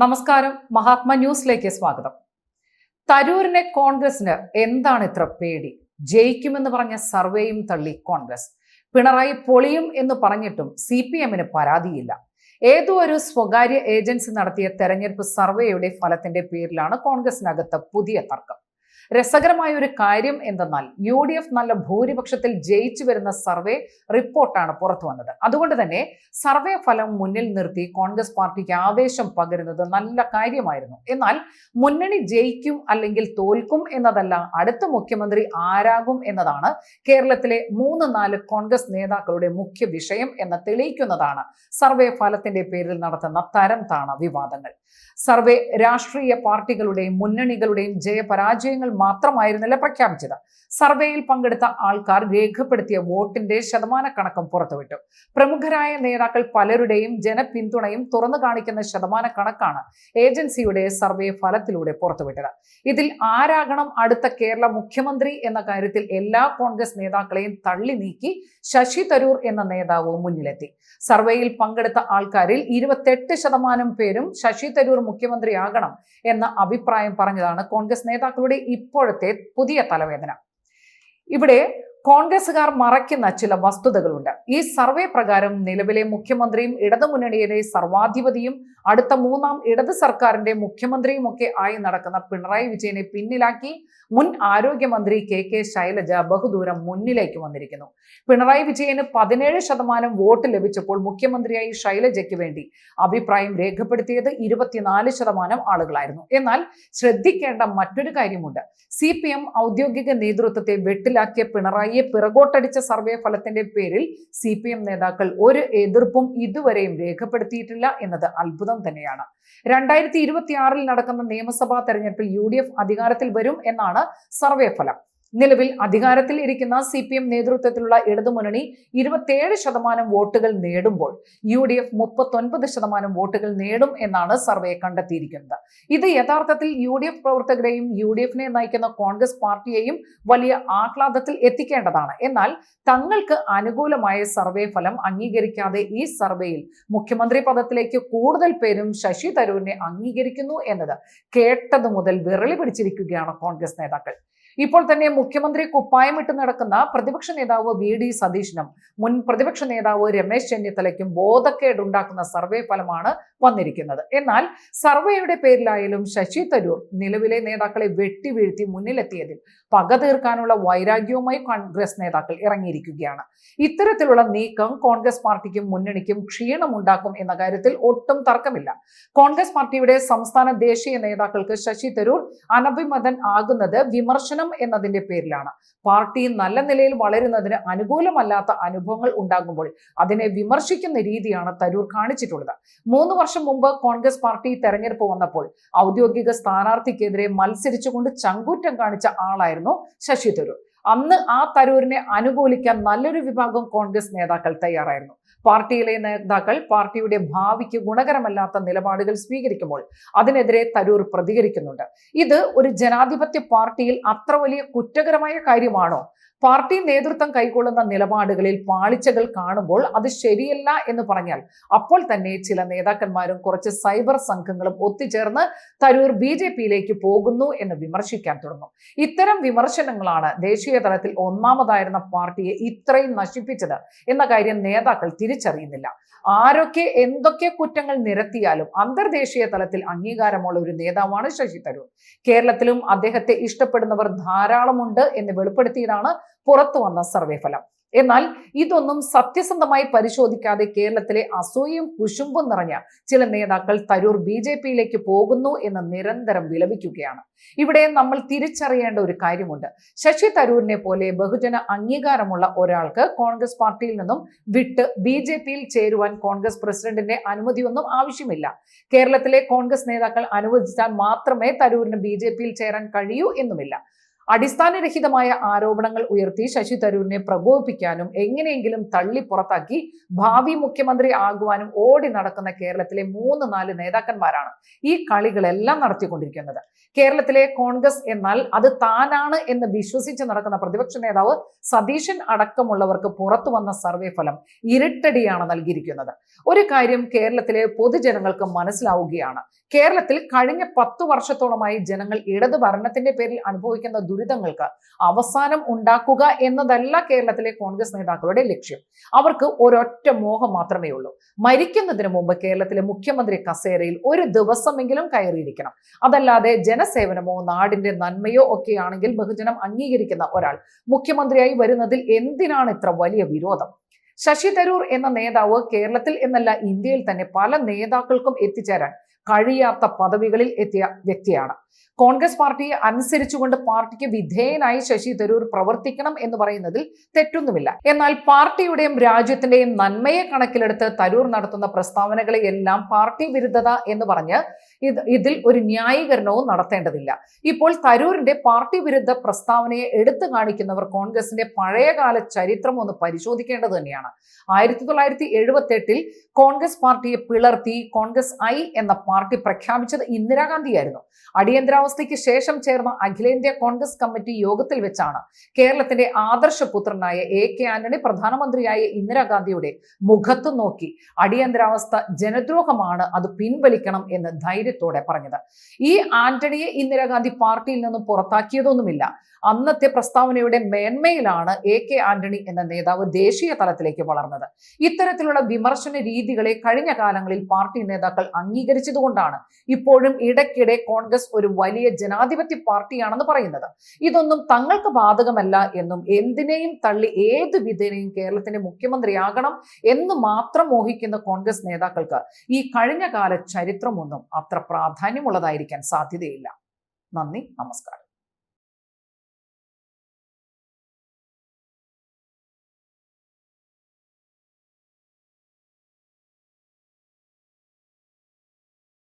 നമസ്കാരം. മഹാത്മ ന്യൂസിലേക്ക് സ്വാഗതം. തരൂരിനെ കോൺഗ്രസിന് എന്താണ് ഇത്ര പേടി? ജയിക്കുമെന്ന് പറഞ്ഞ സർവേയും തള്ളി കോൺഗ്രസ്. പിണറായി പൊളിയും എന്ന് പറഞ്ഞിട്ടും സി പി എമ്മിന് പരാതിയില്ല. ഏതോ ഒരു സ്വകാര്യ ഏജൻസി നടത്തിയ തെരഞ്ഞെടുപ്പ് സർവേയുടെ ഫലത്തിന്റെ പേരിലാണ് കോൺഗ്രസിനകത്ത് പുതിയ തർക്കം. രസകരമായ ഒരു കാര്യം എന്തെന്നാൽ യു ഡി എഫ് നല്ല ഭൂരിപക്ഷത്തിൽ ജയിച്ചു വരുന്ന സർവേ റിപ്പോർട്ടാണ് പുറത്തു വന്നത്. അതുകൊണ്ട് തന്നെ സർവേ ഫലം മുന്നിൽ നിർത്തി കോൺഗ്രസ് പാർട്ടിക്ക് ആവേശം പകരുന്നത് നല്ല കാര്യമായിരുന്നു. എന്നാൽ മുന്നണി ജയിക്കും അല്ലെങ്കിൽ തോൽക്കും എന്നതല്ല അടുത്ത മുഖ്യമന്ത്രി ആരാകും എന്നതാണ് കേരളത്തിലെ മൂന്ന് നാല് കോൺഗ്രസ് നേതാക്കളുടെ മുഖ്യ വിഷയം എന്ന് തെളിയിക്കുന്നതാണ് സർവേ ഫലത്തിന്റെ പേരിൽ നടത്തുന്ന തരം താണ വിവാദങ്ങൾ. സർവേ രാഷ്ട്രീയ പാർട്ടികളുടെയും മുന്നണികളുടെയും ജയപരാജയങ്ങൾ മാത്രമായിരുന്നില്ല പ്രഖ്യാപിച്ചത്. സർവേയിൽ പങ്കെടുത്ത ആൾക്കാർ രേഖപ്പെടുത്തിയ വോട്ടിന്റെ ശതമാന കണക്കും പുറത്തുവിട്ടു. പ്രമുഖരായ നേതാക്കൾ പലരുടെയും ജനപിന്തുണയും തുറന്നു കാണിക്കുന്ന ശതമാന കണക്കാണ് ഏജൻസിയുടെ സർവേ ഫലത്തിലൂടെ പുറത്തുവിട്ടത്. ഇതിൽ ആരാകണം അടുത്ത കേരള മുഖ്യമന്ത്രി എന്ന കാര്യത്തിൽ എല്ലാ കോൺഗ്രസ് നേതാക്കളെയും തള്ളി നീക്കി ശശി തരൂർ എന്ന നേതാവ് മുന്നിലെത്തി. സർവേയിൽ പങ്കെടുത്ത ആൾക്കാരിൽ ഇരുപത്തെട്ട് ശതമാനം പേരും ശശി തരൂർ മുഖ്യമന്ത്രിയാകണം എന്ന അഭിപ്രായം പറഞ്ഞതാണ് കോൺഗ്രസ് നേതാക്കളുടെ ഇപ്പോഴത്തെ പുതിയ തലവേദന. ഇവിടെ കോൺഗ്രസുകാർ മറയ്ക്കുന്ന ചില വസ്തുതകളുണ്ട്. ഈ സർവേ പ്രകാരം നിലവിലെ മുഖ്യമന്ത്രിയും ഇടതുമുന്നണിയിലെ സർവാധിപതിയും അടുത്ത മൂന്നാം ഇടത് സർക്കാരിന്റെ മുഖ്യമന്ത്രിയുമൊക്കെ ആയി നടക്കുന്ന പിണറായി വിജയനെ പിന്നിലാക്കി മുൻ ആരോഗ്യമന്ത്രി കെ കെ ശൈലജ ബഹുദൂരം മുന്നിലേക്ക് വന്നിരിക്കുന്നു. പിണറായി വിജയന് പതിനേഴ് ശതമാനം വോട്ട് ലഭിച്ചപ്പോൾ മുഖ്യമന്ത്രിയായി ശൈലജയ്ക്ക് വേണ്ടി അഭിപ്രായം രേഖപ്പെടുത്തിയത് ഇരുപത്തിനാല് ശതമാനം ആളുകളായിരുന്നു. എന്നാൽ ശ്രദ്ധിക്കേണ്ട മറ്റൊരു കാര്യമുണ്ട്. സി ഔദ്യോഗിക നേതൃത്വത്തെ വെട്ടിലാക്കിയ പിണറായിയെ പിറകോട്ടടിച്ച സർവേ ഫലത്തിന്റെ പേരിൽ സി പി എം നേതാക്കൾ ഒരു എതിർപ്പും ഇതുവരെയും രേഖപ്പെടുത്തിയിട്ടില്ല എന്നത് അത്ഭുതം തന്നെയാണ്. രണ്ടായിരത്തി ഇരുപത്തിയാറിൽ നടക്കുന്ന നിയമസഭാ തെരഞ്ഞെടുപ്പിൽ യു അധികാരത്തിൽ വരും എന്നാണ് സർവേ ഫലം. നിലവിൽ അധികാരത്തിൽ ഇരിക്കുന്ന സി പി എം നേതൃത്വത്തിലുള്ള ഇടതുമുന്നണി ഇരുപത്തിയേഴ് ശതമാനം വോട്ടുകൾ നേടുമ്പോൾ യു ഡി എഫ് മുപ്പത്തൊൻപത് ശതമാനം വോട്ടുകൾ നേടും എന്നാണ് സർവേ കണ്ടെത്തിയിരിക്കുന്നത്. ഇത് യഥാർത്ഥത്തിൽ യു ഡി എഫ് പ്രവർത്തകരെയും യു ഡി എഫിനെ നയിക്കുന്ന കോൺഗ്രസ് പാർട്ടിയെയും വലിയ ആഹ്ലാദത്തിൽ എത്തിക്കേണ്ടതാണ്. എന്നാൽ തങ്ങൾക്ക് അനുകൂലമായ സർവേ ഫലം അംഗീകരിക്കാതെ ഈ സർവേയിൽ മുഖ്യമന്ത്രി പദത്തിലേക്ക് കൂടുതൽ പേരും ശശി തരൂരിനെ അംഗീകരിക്കുന്നു എന്നത് കേട്ടതു മുതൽ വിരളി പിടിച്ചിരിക്കുകയാണ് കോൺഗ്രസ് നേതാക്കൾ. ഇപ്പോൾ തന്നെ മുഖ്യമന്ത്രി കുപ്പായമിട്ട് നടക്കുന്ന പ്രതിപക്ഷ നേതാവ് വി ഡി സതീശനും മുൻ പ്രതിപക്ഷ നേതാവ് രമേശ് ചെന്നിത്തലയ്ക്കും ബോധക്കേടുണ്ടാക്കുന്ന സർവേ ഫലമാണ് വന്നിരിക്കുന്നത്. എന്നാൽ സർവേയുടെ പേരിലായാലും ശശി തരൂർ നിലവിലെ നേതാക്കളെ വെട്ടിവീഴ്ത്തി മുന്നിലെത്തിയതിൽ പക തീർക്കാനുള്ള വൈരാഗ്യവുമായി കോൺഗ്രസ് നേതാക്കൾ ഇറങ്ങിയിരിക്കുകയാണ്. ഇത്തരത്തിലുള്ള നീക്കം കോൺഗ്രസ് പാർട്ടിക്കും മുന്നണിക്കും ക്ഷീണമുണ്ടാക്കും എന്ന കാര്യത്തിൽ ഒട്ടും തർക്കമില്ല. കോൺഗ്രസ് പാർട്ടിയുടെ സംസ്ഥാന ദേശീയ നേതാക്കൾക്ക് ശശി തരൂർ അനഭിമതൻ ആകുന്നത് വിമർശനം എന്നതിന്റെ പേരിലാണ്. പാർട്ടി നല്ല നിലയിൽ വളരുന്നതിന് അനുകൂലമല്ലാത്ത അനുഭവങ്ങൾ ഉണ്ടാകുമ്പോൾ അതിനെ വിമർശിക്കുന്ന രീതിയാണ് തരൂർ കാണിച്ചിട്ടുള്ളത്. മൂന്ന് വർഷം മുമ്പ് കോൺഗ്രസ് പാർട്ടി തെരഞ്ഞെടുപ്പ് വന്നപ്പോൾ ഔദ്യോഗിക സ്ഥാനാർത്ഥിക്കെതിരെ മത്സരിച്ചുകൊണ്ട് ചങ്കൂറ്റം കാണിച്ച ആളായിരുന്നു ശശി തരൂർ. അന്ന് ആ തരൂരിനെ അനുകൂലിക്കാൻ നല്ലൊരു വിഭാഗം കോൺഗ്രസ് നേതാക്കൾ തയ്യാറായിരുന്നു. പാർട്ടിയിലെ നേതാക്കൾ പാർട്ടിയുടെ ഭാവിക്ക് ഗുണകരമല്ലാത്ത നിലപാടുകൾ സ്വീകരിക്കുമ്പോൾ അതിനെതിരെ തരൂർ പ്രതികരിക്കുന്നുണ്ട്. ഇത് ഒരു ജനാധിപത്യ പാർട്ടിയിൽ അത്ര വലിയ കുറ്റകരമായ കാര്യമാണോ? പാർട്ടി നേതൃത്വം കൈക്കൊള്ളുന്ന നിലപാടുകളിൽ പാളിച്ചകൾ കാണുമ്പോൾ അത് ശരിയല്ല എന്ന് പറഞ്ഞാൽ അപ്പോൾ തന്നെ ചില നേതാക്കന്മാരും കുറച്ച് സൈബർ സംഘങ്ങളും ഒത്തുചേർന്ന് തരൂർ ബി ജെ പിയിലേക്ക് പോകുന്നു എന്ന് വിമർശിക്കാൻ തുടങ്ങും. ഇത്തരം വിമർശനങ്ങളാണ് ദേശീയ തലത്തിൽ ഒന്നാമതായിരുന്ന പാർട്ടിയെ ഇത്രയും നശിപ്പിച്ചത് എന്ന കാര്യം നേതാക്കൾ തിരിച്ചറിയുന്നില്ല. ആരൊക്കെ എന്തൊക്കെ കുറ്റങ്ങൾ നിരത്തിയാലും അന്തർദേശീയ തലത്തിൽ അംഗീകാരമുള്ള ഒരു നേതാവാണ് ശശി തരൂർ. കേരളത്തിലും അദ്ദേഹത്തെ ഇഷ്ടപ്പെടുന്നവർ ധാരാളമുണ്ട് എന്ന് വെളിപ്പെടുത്തിയതാണ് പുറത്തു വന്ന സർവേ ഫലം. എന്നാൽ ഇതൊന്നും സത്യസന്ധമായി പരിശോധിക്കാതെ കേരളത്തിലെ അസൂയയും കുശുമ്പും നിറഞ്ഞ ചില നേതാക്കൾ തരൂർ ബി ജെ പിയിലേക്ക് പോകുന്നു എന്ന് നിരന്തരം വിലപിക്കുകയാണ്. ഇവിടെ നമ്മൾ തിരിച്ചറിയേണ്ട ഒരു കാര്യമുണ്ട്. ശശി തരൂരിനെ പോലെ ബഹുജന അംഗീകാരമുള്ള ഒരാൾക്ക് കോൺഗ്രസ് പാർട്ടിയിൽ നിന്നും വിട്ട് ബി ജെ പിയിൽ ചേരുവാൻ കോൺഗ്രസ് പ്രസിഡന്റിന്റെ അനുമതിയൊന്നും ആവശ്യമില്ല. കേരളത്തിലെ കോൺഗ്രസ് നേതാക്കൾ അനുവദിച്ചാൽ മാത്രമേ തരൂരിന് ബി ജെ പിയിൽ ചേരാൻ കഴിയൂ എന്നുമില്ല. അടിസ്ഥാനരഹിതമായ ആരോപണങ്ങൾ ഉയർത്തി ശശി തരൂരിനെ പ്രകോപിപ്പിക്കാനും എങ്ങനെയെങ്കിലും തള്ളി പുറത്താക്കി ഭാവി മുഖ്യമന്ത്രി ആകുവാനും ഓടി നടക്കുന്ന കേരളത്തിലെ മൂന്ന് നാല് നേതാക്കന്മാരാണ് ഈ കളികളെല്ലാം നടത്തിക്കൊണ്ടിരിക്കുന്നത്. കേരളത്തിലെ കോൺഗ്രസ് എന്നാൽ അത് താനാണ് എന്ന് വിശ്വസിച്ച് നടക്കുന്ന പ്രതിപക്ഷ നേതാവ് സതീശൻ അടക്കമുള്ളവർക്ക് പുറത്തു വന്ന സർവേ ഫലം ഇരുട്ടടിയാണ് നൽകിയിരിക്കുന്നത്. ഒരു കാര്യം കേരളത്തിലെ പൊതുജനങ്ങൾക്ക് മനസ്സിലാവുകയാണ്. കേരളത്തിൽ കഴിഞ്ഞ പത്തു വർഷത്തോളമായി ജനങ്ങൾ ഇടത് ഭരണത്തിന്റെ പേരിൽ അനുഭവിക്കുന്ന ദുരിതങ്ങൾക്ക് അവസാനം ഉണ്ടാക്കുക എന്നതല്ല കേരളത്തിലെ കോൺഗ്രസ് നേതാക്കളുടെ ലക്ഷ്യം. അവർക്ക് ഒരൊറ്റ മോഹം മാത്രമേ ഉള്ളൂ. മരിക്കുന്നതിന് മുമ്പ് കേരളത്തിലെ മുഖ്യമന്ത്രി കസേരയിൽ ഒരു ദിവസമെങ്കിലും കയറിയിരിക്കണം. അതല്ലാതെ ജനസേവനമോ നാടിന്റെ നന്മയോ ഒക്കെയാണെങ്കിൽ ബഹുജനം അംഗീകരിക്കുന്ന ഒരാൾ മുഖ്യമന്ത്രിയായി വരുന്നതിൽ എന്തിനാണ് ഇത്ര വലിയ വിരോധം? ശശി തരൂർ എന്ന നേതാവ് കേരളത്തിൽ എന്നല്ല ഇന്ത്യയിൽ തന്നെ പല നേതാക്കൾക്കും എത്തിച്ചേരാൻ കഴിയാത്ത പദവികളിൽ എത്തിയ വ്യക്തിയാണ്. കോൺഗ്രസ് പാർട്ടിയെ അനുസരിച്ചുകൊണ്ട് പാർട്ടിക്ക് വിധേയനായി ശശി തരൂർ പ്രവർത്തിക്കണം എന്ന് പറയുന്നതിൽ തെറ്റൊന്നുമില്ല. എന്നാൽ പാർട്ടിയുടെയും രാജ്യത്തിന്റെയും നന്മയെ കണക്കിലെടുത്ത് തരൂർ നടത്തുന്ന പ്രസ്താവനകളെ എല്ലാം പാർട്ടി വിരുദ്ധത എന്ന് പറഞ്ഞ് ഇത് ഇതിൽ ഒരു ന്യായീകരണവും നടത്തേണ്ടതില്ല. ഇപ്പോൾ തരൂരിന്റെ പാർട്ടി വിരുദ്ധ പ്രസ്താവനയെ എടുത്തു കാണിക്കുന്നവർ കോൺഗ്രസിന്റെ പഴയകാല ചരിത്രം ഒന്ന് പരിശോധിക്കേണ്ടത് തന്നെയാണ്. ആയിരത്തി തൊള്ളായിരത്തി എഴുപത്തി എട്ടിൽ കോൺഗ്രസ് പാർട്ടിയെ പിളർത്തി കോൺഗ്രസ് ഐ എന്ന പാർട്ടി പ്രഖ്യാപിച്ചത് ഇന്ദിരാഗാന്ധിയായിരുന്നു. അടിയന്തരാവസ്ഥയ്ക്ക് ശേഷം ചേർന്ന അഖിലേന്ത്യാ കോൺഗ്രസ് കമ്മിറ്റി യോഗത്തിൽ വെച്ചാണ് കേരളത്തിന്റെ ആദർശപുത്രനായ എ കെ ആന്റണി പ്രധാനമന്ത്രിയായ ഇന്ദിരാഗാന്ധിയുടെ മുഖത്ത് നോക്കി അടിയന്തരാവസ്ഥ ജനദ്രോഹമാണ് അത് പിൻവലിക്കണം എന്ന് ധൈര്യത്തോടെ പറഞ്ഞത്. ഈ ആന്റണിയെ ഇന്ദിരാഗാന്ധി പാർട്ടിയിൽ നിന്നും പുറത്താക്കിയതൊന്നുമില്ല. അന്നത്തെ പ്രസ്താവനയുടെ മേന്മയിലാണ് എ കെ ആന്റണി എന്ന നേതാവ് ദേശീയ തലത്തിലേക്ക് വളർന്നത്. ഇത്തരത്തിലുള്ള വിമർശന രീതികളെ കഴിഞ്ഞ കാലങ്ങളിൽ പാർട്ടി നേതാക്കൾ അംഗീകരിച്ചതുകൊണ്ടാണ് ഇപ്പോഴും ഇടയ്ക്കിടെ കോൺഗ്രസ് ഒരു വലിയ ജനാധിപത്യ പാർട്ടിയാണെന്ന് പറയുന്നത്. ഇതൊന്നും തങ്ങൾക്ക് ബാധകമല്ല എന്നും എന്തിനേയും തള്ളി ഏത് വിധേനയും കേരളത്തിന്റെ മുഖ്യമന്ത്രിയാകണം എന്ന് മാത്രം മോഹിക്കുന്ന കോൺഗ്രസ് നേതാക്കൾക്ക് ഈ കഴിഞ്ഞ കാല ചരിത്രമൊന്നും അത്ര പ്രാധാന്യമുള്ളതായിരിക്കാൻ സാധ്യതയില്ല. നന്ദി നമസ്കാരം.